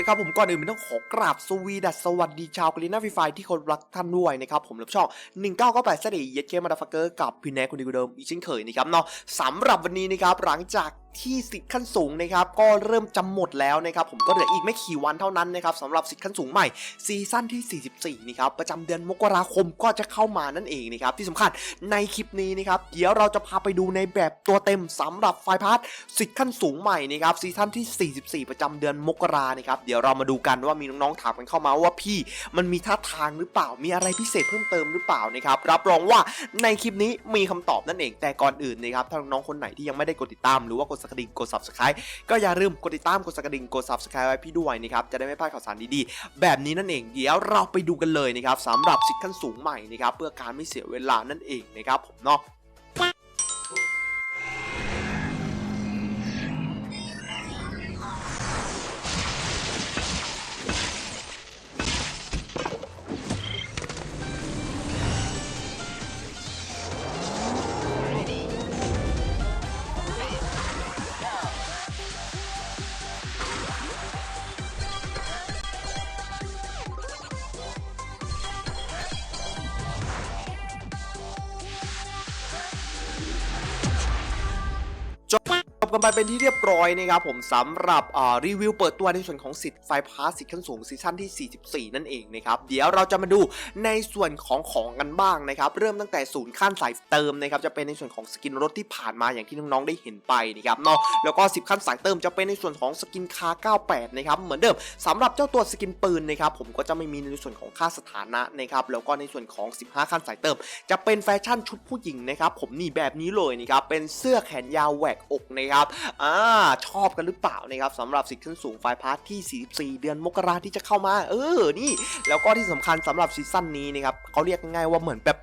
นะครับผมก่อนอื่นมันต้องขอกราบสวีดัสสวัสดีชาวกรีน่าฟรีไฟที่คนรักท่านด้วยนะครับผมรับช่อง1998สตีเย็ดเคมาดาฟักเกอร์กับพี่แนคคนดีกว่าเดิมอีกเช่นเคยนะครับเนาะสำหรับวันนี้นะครับหลังจากที่สิทธิ์ขั้นสูงนะครับก็เริ่มจำหมดแล้วนะครับผมก็เหลืออีกไม่กี่วันเท่านั้นนะครับสำหรับสิทธิ์ขั้นสูงใหม่ซีซั่นที่ 44 นะครับประจำเดือนมกราคมก็จะเข้ามานั่นเองนะครับที่สำคัญในคลิปนี้นะครับเดี๋ยวเราจะพาไปดูในแบบตัวเต็มสำหรับไฟพาร์ทสิทธิ์ขั้นสูงใหม่นะครับซีซั่นที่ 44 ประจำเดือนมกรานะครับเดี๋ยวเรามาดูกันว่ามีน้องๆถามกันเข้ามาว่าพี่มันมีท่าทางหรือเปล่ามีอะไรพิเศษเพิ่มเติมหรือเปล่านะครับรับรองว่าในคลิปนี้มีคำตอบนั่นเองแต่ก่อนอื่นนะครับถ้าน้องๆคนไหนที่ยังไม่ได้กดติดตามหรือว่ากดสักดิ่งกด subscribe ก็อย่าลืมกดติดตามกดสักดิ่งกด subscribe ไว้พี่ด้วยนะครับจะได้ไม่พลาดข่าวสารดีๆ แบบนี้นั่นเองเดี๋ยวเราไปดูกันเลยนะครับสำหรับสิทธิ์ขั้นสูงใหม่นะครับเพื่อการไม่เสียเวลานั่นเองนะครับผมเนาะ จบจบ กันไปเป็นที่เรียบร้อยนะครับผมสำหรับรีวิวเปิดตัวในส่วนของสิทธิ์ไฟพาสสิทธิ์ขั้นสูงซีซั่นที่ 44 นั่นเองนะครับเดี๋ยวเราจะมาดูในส่วนของของกันบ้างนะครับเริ่มตั้งแต่ศูนย์ขั้นสายเติมนะครับจะเป็นในส่วนของสกินรถที่ผ่านมาอย่างที่น้องๆได้เห็นไปนะครับเนาะแล้วก็ 10 ขั้นสายเติมจะเป็นในส่วนของสกินคา98 นะครับเหมือนเดิมสำหรับเจ้าตัวสกินปืนนะครับผมก็จะไม่มีในส่วนของค่าสถานะนะครับแล้วก็ในส่วนของ 15 ขั้นสายเติม จะเป็นแฟชั่นชุดผู้หญิงนะครับผมนี่แบบนี้เลยนะครับเป็นเสื้อแขนยาวแหวกอกนะครับอ่าชอบกันหรือเปล่านะครับสำหรับสิทธิ์ขึ้นสูงไฟพาร์ทที่ 44 เดือนมกราที่จะเข้ามา เออนี่แล้วก็ที่สำคัญสำหรับซีซั่นนี้นะครับเขาเรียกง่ายว่าเหมือนแบบ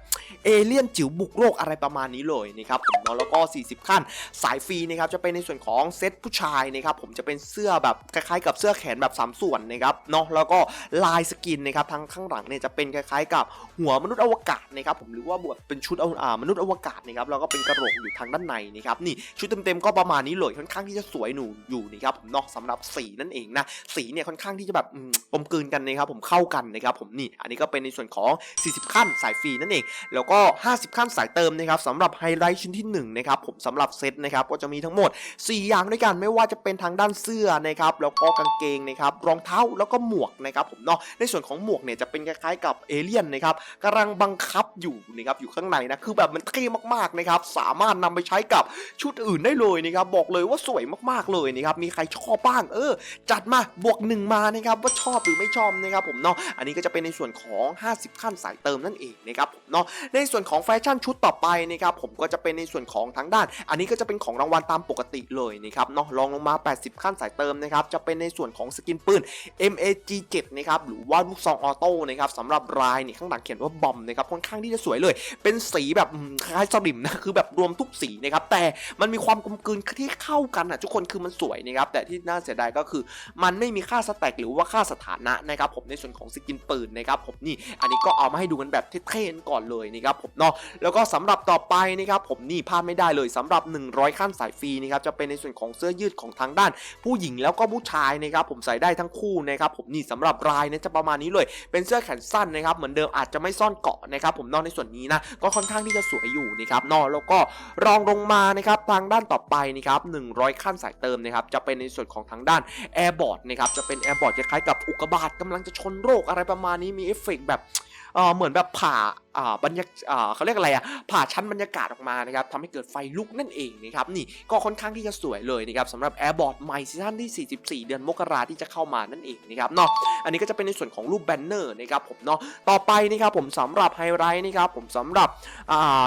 เอเลี่ยนจิ๋วบุกโลกอะไรประมาณนี้เลยนะครับผมเนาะแล้วก็ 40 ขั้นสายฟรีนะครับจะเป็นในส่วนของเซตผู้ชายนะครับผมจะเป็นเสื้อแบบคล้ายๆ กับเสื้อแขนแบบสามส่วนนะครับเนาะแล้วก็ลายสกินนะครับทั้งข้างหลังเนี่ยจะเป็นคล้ายๆ กับหัวมนุษย์อวกาศนะครับผมหรือว่าบวชเป็นชุดอาอ่ามนุษย์อวกาศนะครับแล้วก็เป็นกระโหลกอยู่ทางด้านในนะครับนี่ชุดเต็มๆก็ประมาณนี้เลยค่อนข้างที่จะสวยหนูอยู่นะครับผมเนาะสำหรับสีนั่นเองนะสีเนี่ยค่อนข้างที่จะแบบอืมกลมกลืนกันนะครับผมเข้ากันนะครับผมนี่อันนี้ก็เป็นในส่วนของ 40 ขั้นสายฟรีนั่นเอง แล้วก็ 50 ขั้นสายเติมนะครับสำหรับไฮไลท์ชิ้นที่1นะครับผมสำหรับเซตนะครับก็จะมีทั้งหมด 4 อย่างด้วยกันไม่ว่าจะเป็นทางด้านเสื้อนะครับแล้วก็กางเกงนะครับรองเท้าแล้วก็หมวกนะครับผมเนาะในส่วนของหมวกเนี่ยจะเป็นคล้ายๆกับเอเลี่ยนนะครับกำลังบังคับอยู่นะครับอยู่ข้างในนะคือแบบมันเท่มากๆนะครับสามารถนำไปใช้กับชุดอื่นได้เลยนะครับบอกเลยว่าสวยมากๆเลยนะครับมีใครชอบบ้างเออ จัดมาบวกหนึ่งมานะครับว่าชอบหรือไม่ชอบนะครับผมเนาะอันนี้ก็จะเป็นในส่วนของ 50 ขั้นสายเติมนั่นเองนะครับผมเนาะในส่วนของแฟชั่นชุดต่อไปนะครับผมก็จะเป็นในส่วนของทางด้าน อันนี้ก็จะเป็นของรางวัลตามปกติเลยนะครับเนาะลองลงมา 80 ขั้นสายเติมนะครับจะเป็นในส่วนของสกินปืน MAG 7นะครับหรือว่าลูกซองออโต้นะครับสำหรับรายนี่ข้างหลังเขียนว่าบอมนะครับค่อนข้างที่จะสวยเลย เป็นสีแบบคล้ายสลิมนะคือแบบรวมทุกสีนะครับแต่มันมีความกลมกลืนที่เข้ากันอะทุกคนคือมันสวยนะครับแต่ที่น่าเสียดายก็คือ มันไม่มีค่าสแต็กหรือว่าค่าสถานะนะครับผมในส่วนของสกินปืนนะครับผมนี่อันนี้ก็เอามาให้ดูกันแบบเท่ๆก่อนเลยนะครับผมเนาะแล้วก็สำหรับต่อไปนะครับผมนี่พลาดไม่ได้เลยสำหรับ 100 ขั้นสายฟรีนะครับจะเป็นในส่วนของเสื้อยืดของทางด้าน ผู้หญิงแล้วก็ผู้ชายนะครับผมใส่ได้ทั้งคู่นะครับผมนี่สำหรับรายเนี่ยจะประมาณนี้เลย เป็นเสื้อแขนสั้นนะครับเหมือนเดิมอาจจะไม่ซ่อนเกาะนะครับผมนอกในส่วนนี้นะก็ค่อนข้างที่จะสวยอยู่นะครับนอกแล้วก็รองลงมานะครับทางด้านต่อไปนะครับับ 100 ขั้นสายเติมนะครับจะเป็นในส่วนของทางด้านแอร์บอร์ดนะครับจะเป็นแอร์บอร์ดคล้ายๆกับอุกกาบาตกำลังจะชนโรคอะไรประมาณนี้มีเอฟเฟกต์แบบเออเหมือนแบบผ่า บรรยากอ่าเขาเรียกอะไรอะผ่าชั้นบรรยากาศออกมานะครับทำให้เกิดไฟลุกนั่นเองนะครับนี่ก็ค่อนข้างที่จะสวยเลยนะครับสำหรับแอร์บอร์ดใหม่ซีซั่นที่ 44 เดือนมกราที่จะเข้ามานั่นเองนะครับเนาะอันนี้ก็จะเป็นในส่วนของรูปแบนเนอร์นะครับผมเนาะต่อไปนะครับผมสำหรับไฮไลท์นะครับผมสำหรับอ่า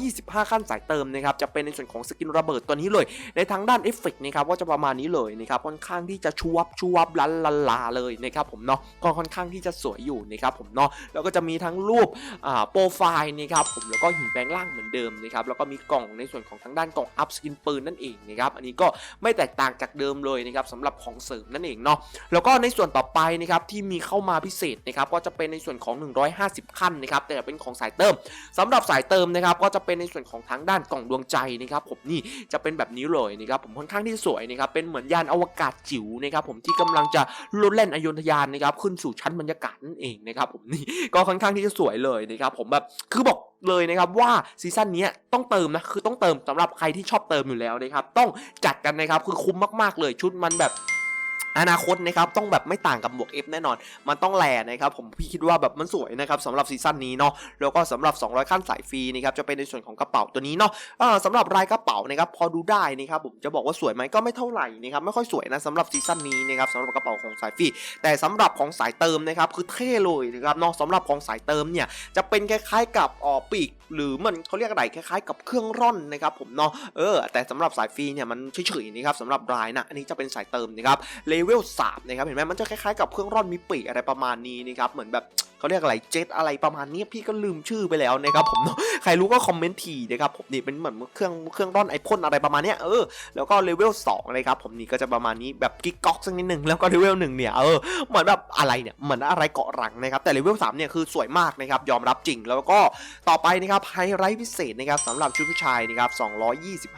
125 ขั้นสายเติมนะครับจะเป็นในส่วนของสกินระเบิดตัวนี้เลย ในทางด้านเอฟเฟกต์นะครับก็จะประมาณนี้เลยนะครับค่อนข้างที่จะชวบชวบลันลาลาเลยนะครับผมเนาะก็ค่อนข้างที่จะสวยอยู่นะครับผมเนาะแล้วก็จะมีทั้งรูปอ่าโปรไฟล์นะครับผมแล้วก็หินแปลงร่างเหมือนเดิมนะครับแล้วก็มีกล่องในส่วนของทางด้านกล่องอัพสกินปืนนั่นเองนะครับอันนี้ก็ไม่แตกต่างจากเดิมเลยนะครับสำหรับของเสริมนั่นเองเนาะแล้วก็ในส่วนต่อไปนะครับที่มีเข้ามาพิเศษนะครับก็จะเป็นในส่วนของ 150 ขั้นนะครับแต่เป็นของสายเติมสำหรับสายเติมนะครับก็จะเป็นในส่วนของทางด้านกล่องดวงใจนะครับผมนี่จะเป็นแบบนี้เลยนะครับผมค่อนข้างที่สวยนะครับเป็นเหมือนยานอวกาศจิ๋วนะครับผมที่กำลังจะลดแล่นอโยธยานนะครับขึ้นสู่ชั้นบรรยากาศนั่นเองนะครับผมนี่ก็ค่อนข้างที่จะสวยเลยนะครับผมแบบคือบอกเลยนะครับว่าซีซั่นนี้ต้องเติมนะคือต้องเติมสำหรับใครที่ชอบเติมอยู่แล้วนะครับต้องจัดกันนะครับคือคุ้มมากๆเลยชุดมันแบบ อนาคตนะครับต้องแบบไม่ต่างกับหมวก F แน่นอน มันต้องแลนะครับผมพี่คิดว่าแบบมันสวยนะครับสำหรับซีซั่นนี้เนาะแล้วก็สำหรับ 200 ขั้นสายฟรีนะครับจะเป็นในส่วนของกระเป๋าตัวนี้เนาะสำหรับรายกระเป๋านะครับพอดูได้นะครับผมจะบอกว่าสวยไหมก็ไม่เท่าไหร่นะครับไม่ค่อยสวยนะสำหรับซีซั่นนี้นะครับสำหรับกระเป๋าของสายฟรีแต่สำหรับของสายเติมนะครับคือเท่เลยนะครับเนาะสำหรับของสายเติมเนี่ยจะเป็นคล้ายๆกับออปีก หรือมันเขาเรียกอะไรคล้ายๆ กับเครื่องร่อนนะครับผมเนาะเออแต่สำหรับสายฟรีเนี่ยมันเฉยๆนะครับสำหรับรายนะอันนี้จะเป็นสายเติมนะครับเลเวล3นะครับเห็นไหมมันจะคล้ายๆกับเครื่องร่อนมีปีกอะไรประมาณนี้นะครับเหมือนแบบ เขาเรียกอะไรเจ็ตอะไรประมาณนี้พี่ก็ลืมชื่อไปแล้วนะครับผมเนาะใครรู้ก็คอมเมนต์ทีนะครับผมนี่เป็นเหมือนเครื่องเครื่องร่อนไอพ่นอะไรประมาณนี้เออแล้วก็เลเวล2นะครับผมนี่ก็จะประมาณนี้แบบกิ๊กก๊อกสักนิดหนึ่งแล้วก็เลเวล1เนี่ยเออเหมือนแบบอะไรเนี่ยเหมือนอะไรเกาะหลังนะครับแต่เลเวล3เนี่ยคือสวยมากนะครับยอมรับจริงแล้วก็ต่อไปนะครับไฮไลท์พิเศษนะครับสำหรับชุดผู้ชายนะครับ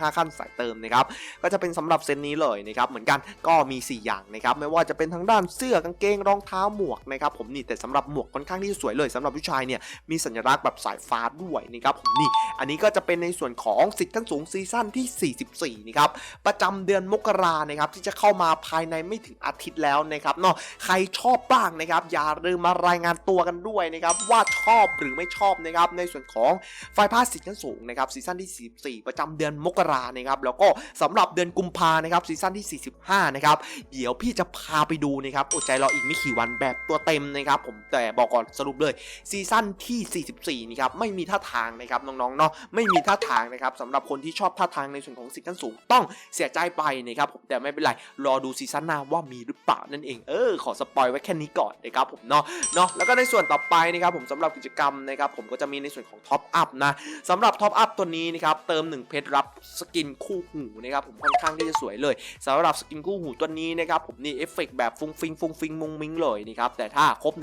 225 ขั้นสายเติมนะครับก็จะเป็นสำหรับเซตนี้เลยนะครับเหมือนกันก็มี 4 อย่างนะครับไม่ว่าจะเป็นทั้งด้านเสื้อกางเกงรองเท้าหมวกนะครับผมนี่แต่สำหรับหมวกค่อนข้างที่สวยเลยสำหรับผู้ชายเนี่ยมีสัญลักษณ์แบบสายฟ้าด้วยนะครับผมนี่ อันนี้ก็จะเป็นในส่วนของสิทธิ์ขั้นสูงซีซั่นที่ 44นะครับประจำเดือนมกรานะครับที่จะเข้ามาภายในไม่ถึงอาทิตย์แล้วนะครับเนาะใครชอบบ้างนะครับอย่าลืมมารายงานตัวกันด้วยนะครับว่าชอบหรือไม่ชอบนะครับในส่วนของไฟพาสสิขั้นสูงนะครับซีซั่นที่ 44 ประจำเดือนมกรานะครับแล้วก็สำหรับเดือนกุมภานะครับซีซั่นที่ 45นะครับเดี๋ยวพี่จะพาไปดูนะครับอดใจรออีกไม่กี่วันแบบตัวเต็มนะครับผมแต่บอกก่อนสรุปเลยซีซั่นที่ 44นะครับไม่มีท่าทางนะครับน้องๆเนาะไม่มีท่าทางนะครับสำหรับคนที่ชอบท่าทางในส่วนของสิทธิ์ขั้นสูงต้องเสียใจไปนะครับผมแต่ไม่เป็นไรรอดูซีซั่นหน้าว่ามีหรือเปล่านั่นเองเออขอสปอยไว้แค่นี้ก่อนนะครับผมเนาะเนาะแล้วก็ในส่วนต่อไปนะครับผมสำหรับกิจกรรมนะครับผมก็จะมีในส่วนของท็อปอัพนะสำหรับท็อปอัพตัวนี้นะครับเติม 1 เพชรรับสกินคู่หูนะครับผมค่อนข้างที่จะสวยเลยสำหรับสกินคู่หูตัวนี้นะครับผมนี่เอฟเฟกต์แบบฟุ้งฟิงฟุ้งฟิงมุงมิงเลยนะครับแต่ถ้าครบ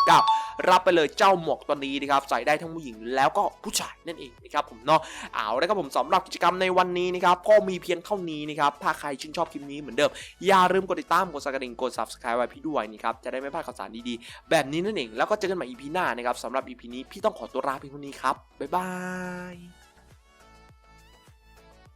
199 รับไปเลยเจ้าหมวกตัวนี้นะครับใส่ได้ทั้งผู้หญิงแล้วก็ผู้ชายนั่นเองนะครับผมเนาะเอาละครับผมสำหรับกิจกรรมในวันนี้นะครับก็มีเพียงเท่านี้นะครับถ้าใครชื่นชอบคลิปนี้เหมือนเดิมอย่าลืมกดติดตามกดสั่นกระดิ่งกด subscribe ไว้พี่ด้วยนะครับจะได้ไม่พลาดข่าวสารดีๆ แบบนี้นั่นเองแล้วก็เจอกันใหม่ EP หน้านะครับสำหรับ EP นี้พี่ต้องขอตัวลาเพียงเท่านี้ครับบ๊ายบาย